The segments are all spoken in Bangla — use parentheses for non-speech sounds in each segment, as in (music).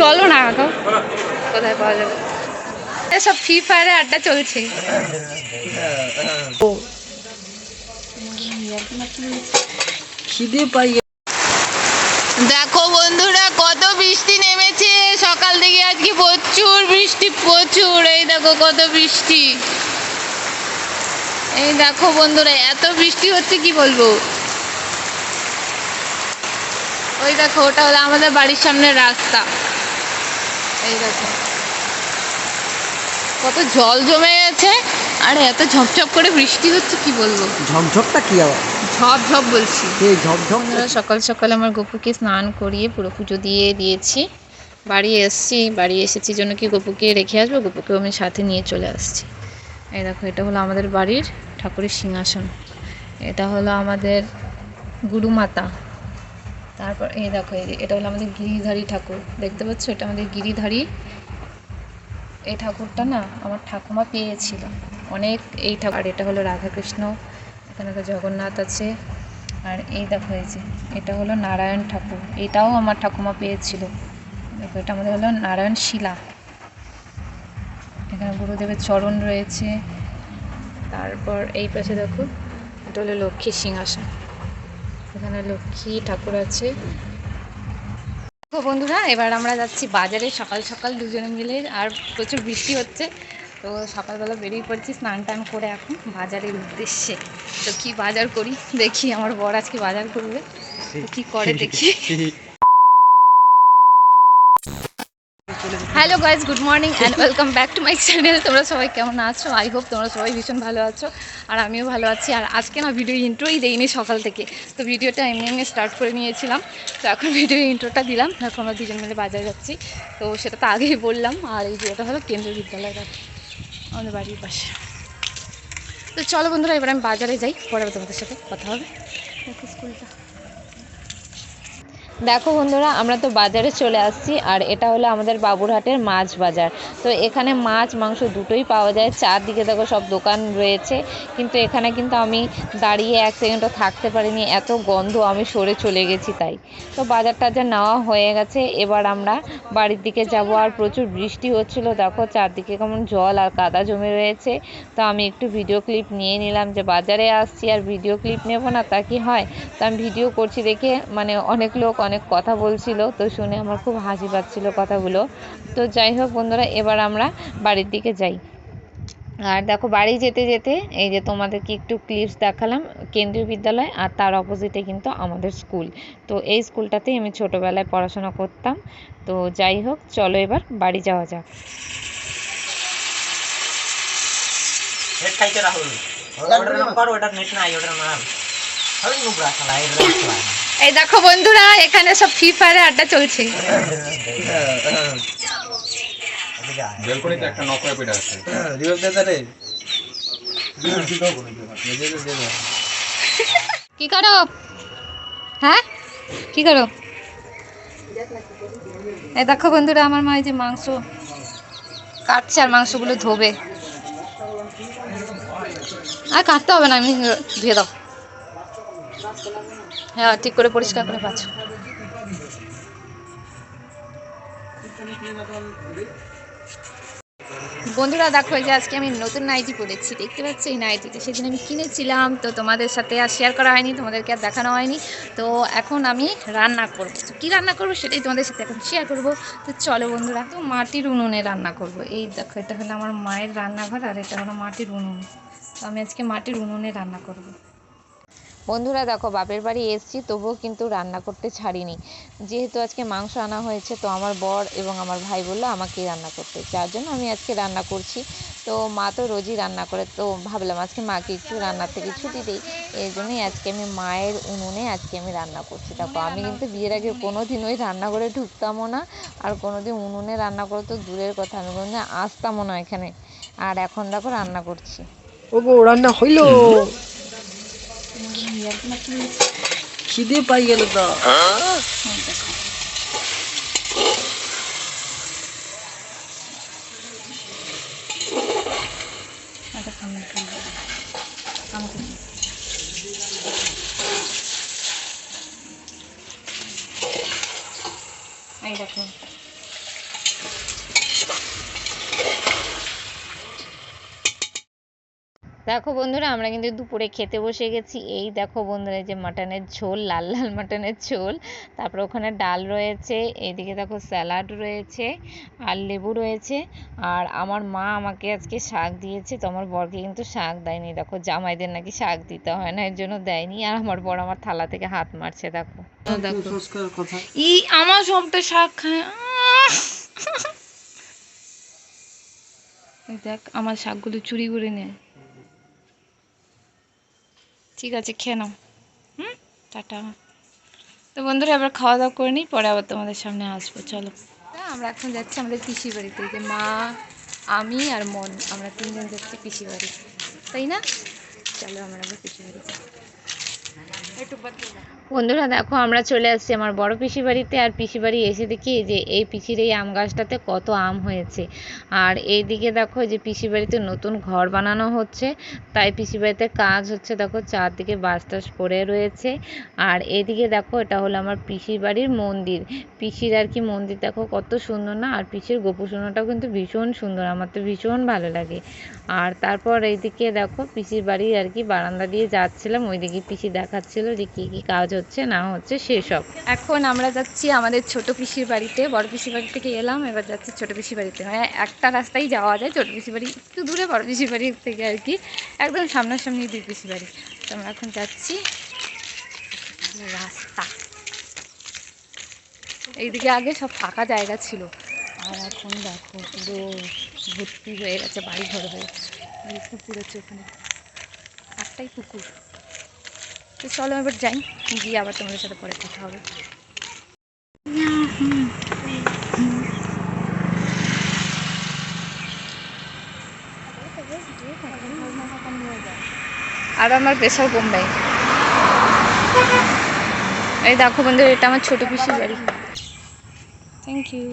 চলো না কাকা কোথায় পাওয়া যাবে? সব ফ্রি ফায়ারে আড্ডা চলছে। খিদে পাই দেখো বন্ধুরা কত বৃষ্টি নেমেছে। সকাল থেকে আজকে প্রচুর বৃষ্টি প্রচুর। এই দেখো কত বৃষ্টি। এই দেখো বন্ধুরা এত বৃষ্টি হচ্ছে কি বলব? ওই দেখো ওটা হলো আমাদের বাড়ির সামনের রাস্তা। এই দেখো। কত জল জমে গেছে আর এত ঝপঝপ করে বৃষ্টি হচ্ছে কি বলব? ঝমঝমটা কি আবার? ঝপ ঝপ বলছি এই বন্ধুরা সকাল সকাল আমার গপুকে স্নান করিয়ে পুরো পুজো দিয়ে দিয়েছি। বাড়ি এসছি বাড়ি এসেছি জন্য কি গপুকে রেখে আসব? গপুকেও আমি সাথে নিয়ে চলে আসছি। এই দেখো এটা হলো আমাদের বাড়ির ঠাকুরের সিংহাসন। এটা হলো আমাদের গুরুমাতা। তারপর এই দেখো, এই এটা হলো আমাদের গিরিধারী ঠাকুর। দেখতে পাচ্ছ? এটা আমাদের গিরিধারী। এই ঠাকুরটা না আমার ঠাকুমা পেয়েছিল। অনেক এই ঠাকুর। আর এটা হলো রাধাকৃষ্ণ, এখানে তো জগন্নাথ আছে। আর এই দেখো, এই যে, এটা হলো নারায়ণ ঠাকুর। এটাও আমার ঠাকুমা পেয়েছিল। দেখো, এটা আমাদের হলো নারায়ণ শিলা। এখানে গুরুদেবের চরণ রয়েছে। তারপর এই পাশে দেখো, এটা হলো লক্ষ্মী সিংহাসন। এখানে লক্ষ্মী ঠাকুর আছে। তো বন্ধুরা এবার আমরা যাচ্ছি বাজারে। সকাল সকাল দুজনে মিলে আর প্রচুর বৃষ্টি হচ্ছে। তো সকালবেলা বেরিয়ে পড়ছি স্নান টান করে এখন বাজারের উদ্দেশ্যে। তো কি বাজার করি? দেখি আমার বর আজকে বাজার করবে। তো কি করে (laughs) দেখি। (laughs) Hello guys good morning and welcome back to my channel তোমরা সবাই কেমন আছো? আই হোপ তোমরা সবাই ভীষণ ভালো আছো আর আমিও ভালো আছি। আর আজকে না ভিডিও ইন্ট্রোই দেইনি সকাল থেকে। তো ভিডিওটা এমনি এমনি স্টার্ট করে নিয়েছিলাম। তো এখন ভিডিও ইন্ট্রোটা দিলাম। এখন আমরা দুজন মিলে বাজারে যাচ্ছি। তো সেটা তো আগেই বললাম। আর এই এটা হলো কেন্দ্রীয় বিদ্যালয় আমাদের বাড়ির পাশে। তো চলো বন্ধুরা, এবার আমি বাজারে যাই। পরে তোমাদের সাথে কথা হবে। স্কুলটা। দেখো বন্ধুরা, আমরা তো বাজারে চলে আসছি, আর এটা হলো আমাদের বাবুরহাটের মাছ বাজার। তো এখানে মাছ, মাংস দুটোই পাওয়া যায়, চারদিকে দেখো সব দোকান রয়েছে, কিন্তু এখানে কিন্তু আমি দাঁড়িয়ে এক সেকেন্ডও থাকতে পারিনি, এত গন্ধ, আমি সরে চলে গেছি তাই। তো বাজার টাজার নেওয়া হয়ে গেছে, এবার আমরা বাড়ির দিকে যাব, আর প্রচুর বৃষ্টি হচ্ছিল, দেখো চারদিকে কেমন জল আর কাদা জমে রয়েছে। তো আমি একটু ভিডিও ক্লিপ নিয়ে নিলাম যে বাজারে আসছি, আর ভিডিও ক্লিপ নেব না তা কি হয়? তো আমি ভিডিও করছি দেখে মানে অনেক লোক অনেক কথা বলছিল তো শুনে আমার খুব হাসি পাচ্ছিল কথাগুলো। তো যাই হোক বন্ধুরা এবার আমরা বাড়ির দিকে যাই। আর দেখো বাড়ি যেতে যেতে এই যে তোমাদেরকে একটু ক্লিপস দেখালাম কেন্দ্রীয় বিদ্যালয় আর তার অপোজিটে কিন্তু আমাদের স্কুল তো এই স্কুলটাতেই আমি ছোটোবেলায় পড়াশোনা করতাম। তো যাই হোক চলো এবার বাড়ি যাওয়া যাক। রাহুল। ওটার নেট নাই ওটার মার এই দেখো বন্ধুরা এখানে সব ফ্রি ফায়ারে আড্ডা চলছে। কি করো? হ্যাঁ? কি করো? এই দেখো বন্ধুরা আমার মা যে মাংস কাটছে আর মাংসগুলো ধোবে। আর কাটতে হবে না আমি ধুয়ে দাও। হ্যাঁ ঠিক করে পরিষ্কার করে পাচ্ছ। বন্ধুরা, দেখো যে আজকে আমি নতুন নাইটি পরেছি, দেখতে পাচ্ছি এই নাইটিটা সেদিন আমি কিনেছিলাম, তো তোমাদের সাথে আর শেয়ার করা হয়নি, তোমাদেরকে আর দেখানো হয়নি। তো এখন আমি রান্না করব। তো কী রান্না করব সেটাই তোমাদের সাথে এখন শেয়ার করব। তো চলো বন্ধুরা, তো মাটির উনুনে রান্না করব। এই দেখো, এটা হলো আমার মায়ের রান্নাঘর আর এটা হলো মাটির উনুন। তো আমি আজকে মাটির উনুনে রান্না করব। বন্ধুরা দেখো বাপের বাড়ি এসেছি তবুও কিন্তু রান্না করতে ছাড়িনি। যেহেতু আজকে মাংস আনা হয়েছে তো আমার বর এবং আমার ভাই বলল আমাকেই রান্না করতে। যার জন্য আমি আজকে রান্না করছি। তো মা তো রোজই রান্না করে তো ভাবলাম আজকে মাকে একটু রান্নার থেকে ছুটি দিই। এই জন্যই আজকে আমি মায়ের উনুনে আজকে আমি রান্না করছি। দেখো আমি কিন্তু বিয়ের আগে কোনো দিন ওই রান্নাঘরে ঢুকতামও না আর কোনো দিন উনুনে রান্না করে তো দূরের কথা আমি কোনো দিন আসতামও না এখানে। আর এখন দেখো রান্না করছি। ও গো রান্না হইল? খিদে পাই গেল তো। এই দেখো। দেখো বন্ধুরা আমরা কিন্তু দুপুরে খেতে বসে গেছি। এই দেখো বন্ধুরা এই যে মাটনের ঝোল লাল লাল (laughs) মাটনের ঝোল। তারপর ওখানে ডাল রয়েছে এইদিকে দেখো স্যালাড রয়েছে আর লেবু রয়েছে। আর আমার মা আমাকে আজকে শাক দিয়েছে তো আমার বরকে কিন্তু শাক দেয়নি। দেখো জামাইদের নাকি শাক দিতে হয় না এর জন্য দেয়নি। আর আমার বর আমার থালা থেকে হাত মারছে দেখো। ই আমার সবটা শাক খায়। এই দেখ আমার শাকগুলো চুরি করে নেয় ঠিক আছে, খেয়ে নাও। হুম? টাটা। তো বন্ধুরা, এবার খাওয়া দাওয়া করে নিই, পরে আবার তোমাদের সামনে আসব, চলো। আমরা এখন যাচ্ছি আমাদের পিসি বাড়িতে যে মা, আমি আর মন, আমরা তিনজন যাচ্ছি পিসি বাড়ি। তাই না? চলো, আমরা আবার পিসি বাড়ি বন্ধুরা, দেখো, আমরা চলে আসছি আমার বড় পিসি বাড়িতে। আর পিসি বাড়ি এসে দেখি যে এই পিসির এই আম গাছটাতে কত আম হয়েছে। আর এইদিকে দেখো যে পিসি বাড়িতে নতুন ঘর বানানো হচ্ছে। তাই পিসি বাড়িতে কাজ হচ্ছে, দেখো, চারদিকে বাস টাস পড়ে রয়েছে। আর এদিকে দেখো, এটা হলো আমার পিসির বাড়ির মন্দির। পিসির আর কি মন্দির, দেখো, কত সুন্দর না? আর পিসির গোপুসোনাটাও কিন্তু ভীষণ সুন্দর, আমার তো ভীষণ ভালো লাগে। আর তারপর এইদিকে দেখো, পিসির বাড়ি আর কি বারান্দা দিয়ে যাচ্ছিলাম, ওইদিকে পিসি দেখাচ্ছিল যে কি কি কাজ হচ্ছে, না হচ্ছে সেসব এখন আমরা যাচ্ছি আমাদের ছোট পিসির বাড়িতে, বড় পিসির বাড়ি থেকে এলাম, এবার যাচ্ছি ছোট পিসির বাড়িতে। মানে একটা রাস্তায় যাওয়া যায়, ছোট পিসির বাড়ি, একটু দূরে বড় পিসির বাড়ি থেকে আর কি, একদম সামনাসামনি দুই পিসির বাড়ি। তো আমরা এখন যাচ্ছি রাস্তা। এইদিকে আগে সব ফাঁকা জায়গা ছিল, আর এখন দেখো পুরো ভর্তি হয়ে গেছে বাড়ি ঘর হয়ে আছে ওখানে, একটাই পুকুর। তো চলো এবার যাই, গিয়ে আবার তোমাদের সাথে পরে কথা হবে। আর আমার প্রেশার বোম্বাই। এই দেখো বন্ধু এটা আমার ছোট পিসির বাড়ি। Thank you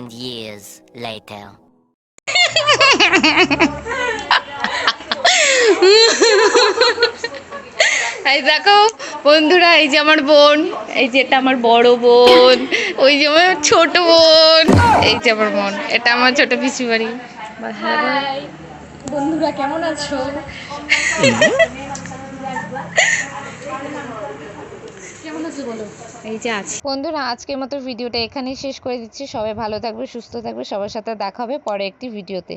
Thousand years later. এই দেখো বন্ধুরা এই যে আমার বোন এই যে এটা আমার বড় বোন ওই যে আমার ছোট বোন এই যে আমার বোন এটা আমার ছোট পিসি বাড়ি। বন্ধুরা কেমন আছো? (laughs) এই যে আছে বন্ধুরা, আজকের মতো ভিডিওটা এখানেই শেষ করে দিচ্ছি। সবাই ভালো থাকবে, সুস্থ থাকবে। সবার সাথে দেখা হবে পরে একটি ভিডিওতে